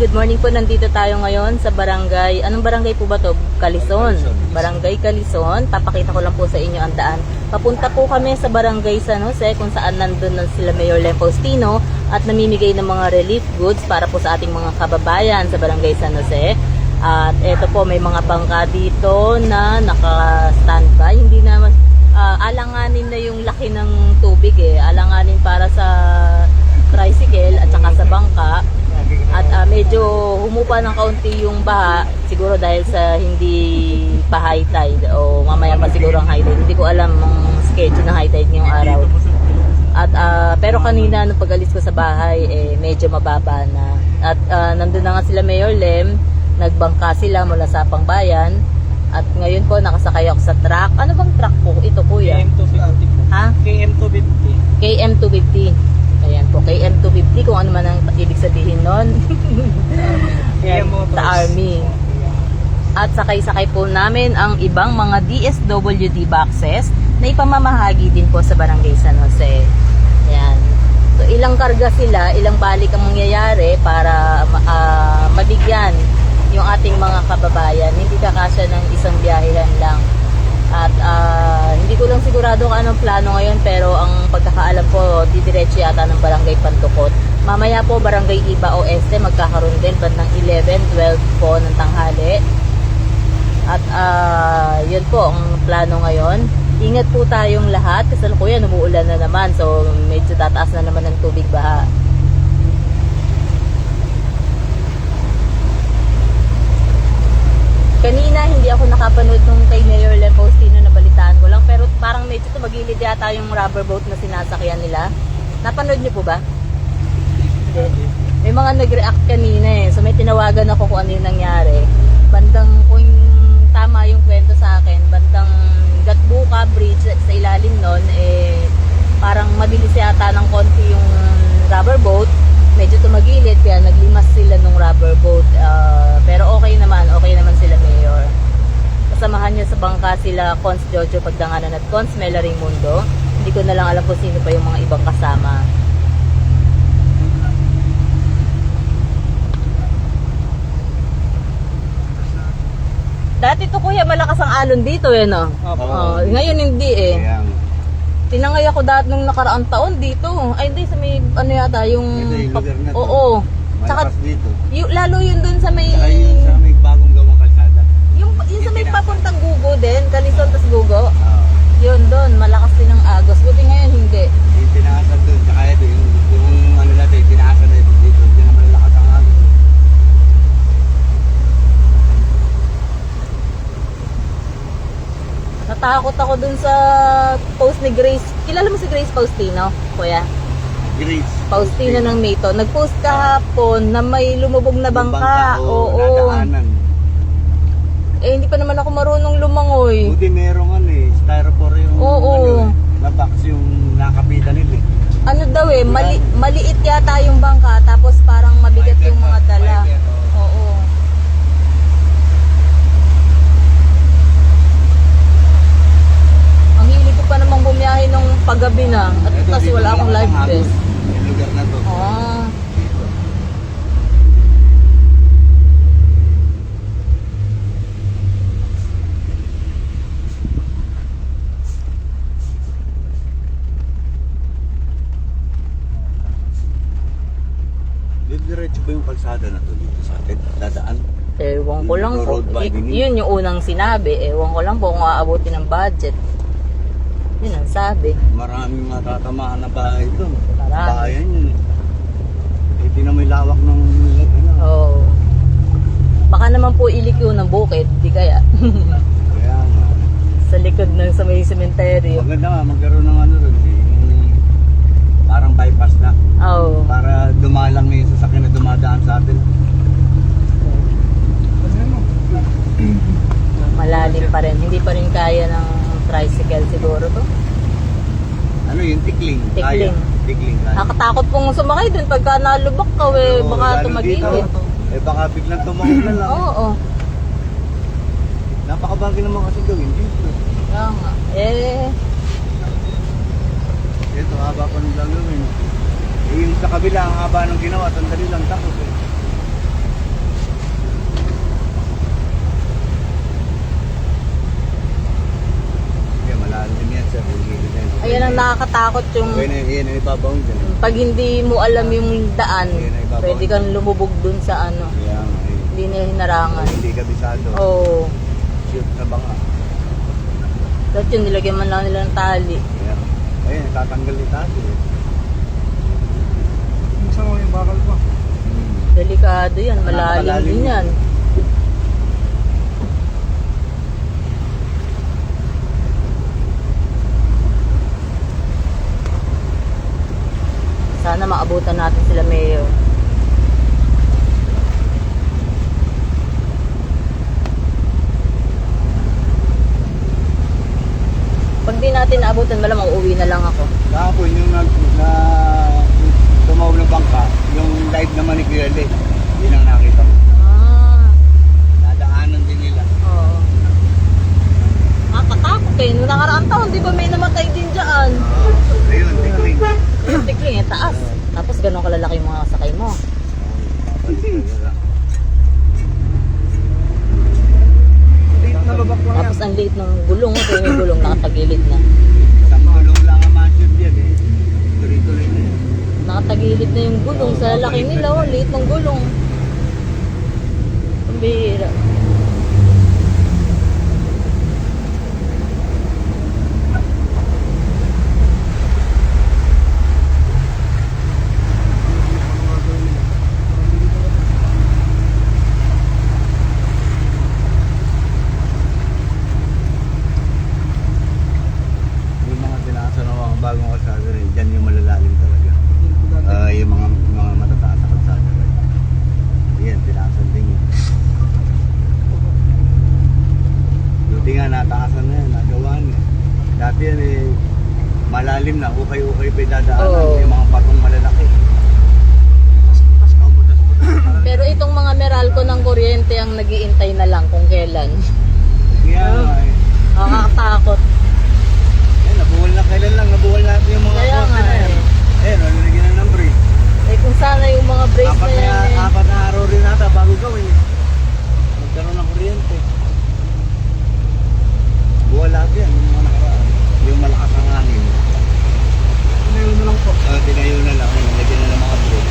Good morning po. Nandito tayo ngayon sa barangay. Anong barangay po ba to? Kalison. Barangay Kalison. Papakita ko lang po sa inyo ang daan. Papunta po kami sa barangay San Jose kung saan nandun na sila Mayor Lem Faustino at namimigay ng mga relief goods para po sa ating mga kababayan sa barangay San Jose. At eto po, may mga bangka dito na naka-standby. Hindi na mas, ah, alanganin na yung laki ng tubig eh. Alanganin para sa tricycle at saka sa bangka. Medyo humupa ng kaunti yung baha, siguro dahil sa hindi pa high tide o mamaya pa siguro ang high tide. Hindi ko alam ang schedule ng high tide ngayong araw. At ah, pero kanina nung pag-alis ko sa bahay, eh, medyo mababa na. At ah, nandun na nga sila Mayor Lem, nagbangka sila mula sa Pangbayan. At ngayon po nakasakay ako sa truck. Ano bang truck po? Ito kuya. KM250 po. Ha? KM250. KM250. Ayan po, KM250 kung ano man ang ibig sabihin nun. Ayan, sa Army. At sakay-sakay po namin ang ibang mga DSWD boxes na ipamamahagi din po sa Barangay San Jose. Ayan. So ilang karga sila, ilang balik ang mangyayari para ah, mabigyan yung ating mga kababayan. Hindi kakasya ng isang biyahehan lang. At ah, hindi ko lang sigurado kung anong plano ngayon pero ang pagkakaalam ko, didiretso yata ng Barangay Pantukot. Mamaya po Barangay Iba o Este magkakaroon din bandang 11, 12 po ng tanghali. At ah, yun po ang plano ngayon. Ingat po tayong lahat kasi kuya umuulan na naman so medyo tataas na naman ng tubig baha. Kanina hindi ako nakapanood nung kay Mayor Lem Faustino na balitaan ko lang pero parang medyo tumagilid yata yung rubber boat na sinasakyan nila. Napanood niyo po ba? May mga nag-react kanina eh. So may tinawagan ako kung ano yung nangyari. Bandang kung tama yung kwento sa akin, bandang Gatbuka Bridge sa ilalim nun, eh parang mabilis yata ng konti yung rubber boat. Medyo tumagilid kaya naglimas sila nung rubber boat. Ah, pero okay naman, okay naman sila Mayor. Kasamahan niya sa bangka sila Cons Jojo Pagdanganan at Cons Melary Mundo. Hindi ko na lang alam kung sino pa yung mga ibang kasama. Dati to kuya, malakas ang alon dito eh no? Opo. Oh, ngayon hindi eh. Kaya nga. Tinangay ako dati nung nakaraang taon dito. Ay hindi, sa may ano yata yung... Ito yung lugar na to. Oo. Tsaka, Malakas dito. yung, lalo yun dun sa may... Sa may yung papuntang Gugo din, Kalison tas Gugo. Ah, Yun doon, malakas din ang agos. Buti ngayon hindi. yung tinaasan doon. Saka ito, yung, yung ano natin, tinaasan na ito dito. Hindi naman lakas ang agos. Natakot ako dun sa post ni Grace. Kilala mo si Grace Faustino, kuya? Grace. Faustino ng Mito. Nag-post kahapon na may lumubog na bangka. Oo. Oo. Nadaanan. Eh, hindi pa naman ako marunong lumangoy. Buti merong ano eh, styrofoam yung Oo. ano eh, na box yung nakapitan nila eh. Ano daw eh, mali, maliit yata yung bangka, tapos parang mabigat yung mga dala. oo. Ang hilig ko pa namang bumiyahe nung paggabi na. At Ito, dito wala akong malakas life agos. vest. Yung lugar na to. Ah. Dito. Diretso ba yung kalsada na to dito sa atin? Dadaan? Ewan ko lang po. Road widening. Y- yun yung unang sinabi. Ewan ko lang po kung aabutin ng budget. Yun ang sabi. Maraming matatamaan na bahay doon. Marami. Bahayan yun eh. Eh, di na may lawak ng ano. Oo. Baka naman po ilikyo ng bukid. Di kaya. Kaya nga. sa likod ng sa may cemetery. Maganda nga, magkaroon ng ano rin eh. Parang bypass na. Oo. Para dumalang na yung sasakyan na dumadaan sa atin. Malalim pa rin. Hindi pa rin kaya ng tricycle siguro to. Ano yung tikling? Tikling. Kaya. Tikling. kaya. Nakakatakot pong sumakay dun pagka nalubak ka eh. Oo, Baka lalo tumagilid. dito, Eh baka biglang tumawag na lang. Oo. Napakabagay naman kasi gawin dito. Kaya nga. Eh, Ito, haba pa nung gagawin. Eh, yung sa kabila, ang haba nung ginawa, sandali lang tapos eh. Kaya malalim yan sir, yung gilid na yun. Ayan ang nakakatakot yung na yun, yung ibabaw dyan. pag hindi mo alam yung daan, na pwede kang lumubog dun sa ano. Eh. Hindi na hinarangan. Hindi kabisado. Oo. Shoot sa banga. Dahil yun, nilagyan man lang nila ng tali. Kaya, ayun, natatanggal ni eh. Minsan ko yung bakal pa. Delikado yan, malalim din yan. Sana maabutan natin sila mayor. Pag di natin naabutan, malamang uuwi na lang ako. Kahapon yung nag, na tumaw ng bangka, yung live naman ni Le, yun ang nakita ko. Ah, Nadaanan din nila. oo. Nakakatakot eh. Noong nakaraang taon, di ba may namatay din dyan? Ayun, tikling. Yung tikling eh, taas. Tapos ganun kalalaki yung mga sakay mo. Late na babak lang yan. Tapos ang liit ng gulong, ito yung gulong nakatagilid na. Isang gulong lang ang masyod yan eh. Tuloy-tuloy na yun. Nakatagilid na yung gulong sa lalaki nila, oh, liit ng gulong. Ang bihira. Yung mga tinasa ng mga bagong kalsada rin, dyan yung malalalim talaga. Ah, yung mga mga matataas na kalsada rin. Yan, tinasan din yun. Buti nga nataasan na yan, nagawa niya. Dati yan eh, malalim na, ukay-ukay pa yung dadaanan, Oo. yung mga patong malalaki. Pero itong mga Meralco ng kuryente ang nagiintay na lang kung kailan. Kaya nga eh. Nakakatakot. Eh, nabuwal na kailan lang, nabuwal natin yung mga Kaya poste nga na yan. eh. Eh, nalagyan na ng brake. Eh kung sana yung mga brace Apat na na, yan eh. apat na araw rin nata bago gawin eh. Magkaroon ng kuryente. Buwal lahat yan, yung mga nakaraan. Yung malakas ang hangin. Ngayon na lang po. Uh, tinayo na lang, eh, nalagyan na ng mga brake.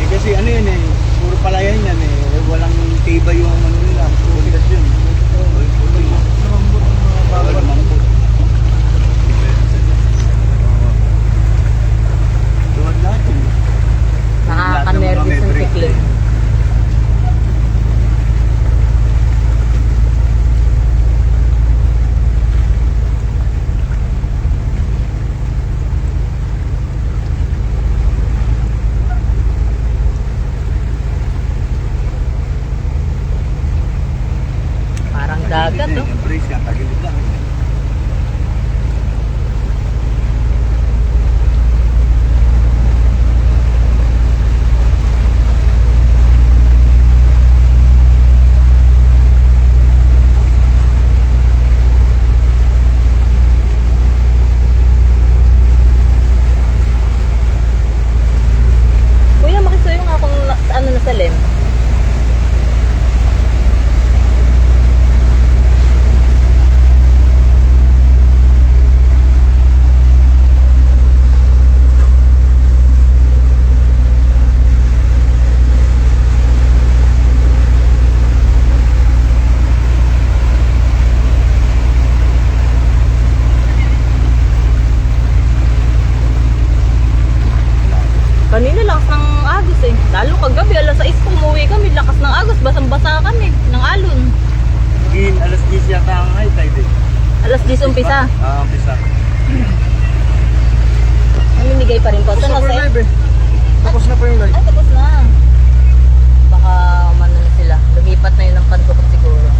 Eh kasi ano yun eh, puro palayan yan eh. eh walang tibay yung ano nila, bulitas yun. Oy, puloy. Namambot ang mga Bawal bakal. naman po. Tuwag lahat yun. Nakaka-nervous yung tikling. Parang dagat, oh. Yung brace ka, tagilid lang. Kuya, makisuyo nga kung na, sa ano na sa lem. Kanina lakas ng agos eh. Lalo kagabi, alas 6 po umuwi kami. Lakas ng agos, basang-basa kami. Ng alon. Gin, alas 10 yata ang high tide eh. Alas 10 umpisa. Ah, umpisa. Namimigay pa rin po. Tapos na po yung live eh. Tapos na po yung live. Ay, tapos na. Baka umano na sila. Lumipat na yun ng pantukot siguro.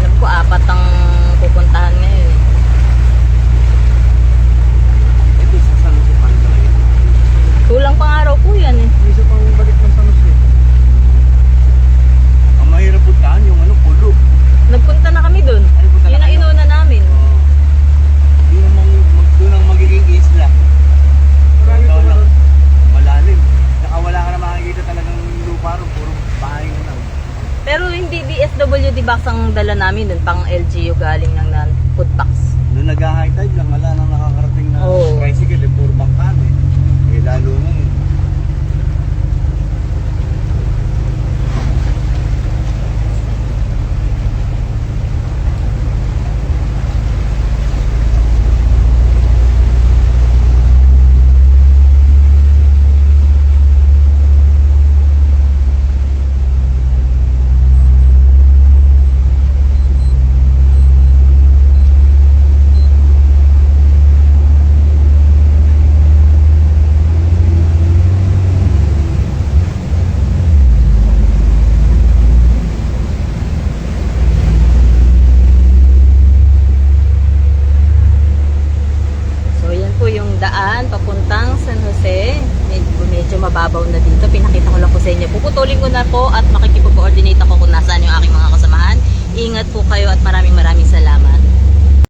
Alam ko, apat ang pupuntahan ngayon eh. Ito sa San Juan talaga. Kulang pang araw po yan eh. May isa pang balik ng San Jose. DSWD box ang dala namin dun, pang LGU galing ng nan food box. Nung nag-high tide lang, wala nang nakakarating na Oo. tricycle, eh, puro bangkan eh. Eh, lalo nung